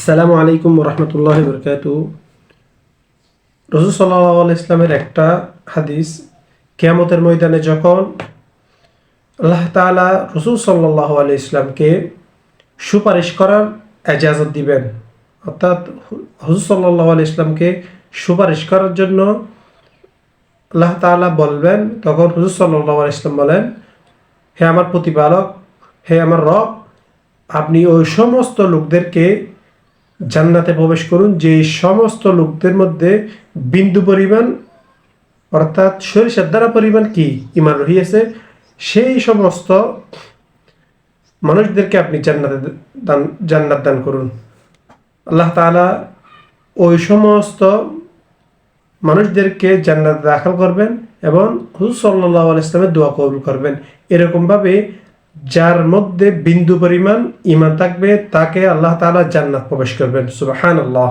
আসসালামু আলাইকুম রহমতুল্লাহ বরকাত রসুল সাল্লাহ ইসলামের একটা হাদিস কেয়ামতের ময়দানে যখন আল্লাহ তালা রসুল সাল্লাহ আলি ইসলামকে সুপারিশ করার এজাজত দিবেন, অর্থাৎ হজুর সাল্লাহ আলি ইসলামকে সুপারিশ করার জন্য আল্লাহ তাআলা বলবেন, তখন হুজুর সাল্লাহ আলি ইসলাম বলেন, হে আমার প্রতিপালক, হে আমার রব, আপনি ওই সমস্ত লোকদেরকে জান্নাতে প্রবেশ করুন, যে সমস্ত লোকদের মধ্যে বিন্দু পরিমাণ, অর্থাৎ সরিষার দ্বারা পরিমাণ কি? ইমান রহিয়েছে। সেই সমস্ত মানুষদেরকে আপনি জান্নাতে দান, জান্নাত দান করুন। আল্লাহ তাআলা ওই সমস্ত মানুষদেরকে জান্নাত দাখিল করবেন এবং হুজুর সাল্লাহ ইসলামের দোয়া কবুল করবেন। এরকমভাবে যার মধ্যে বিন্দু পরিমাণ ইমান থাকবে তাকে আল্লাহ তালা জান্নাত প্রবেশ করবেন। সুবাহান আল্লাহ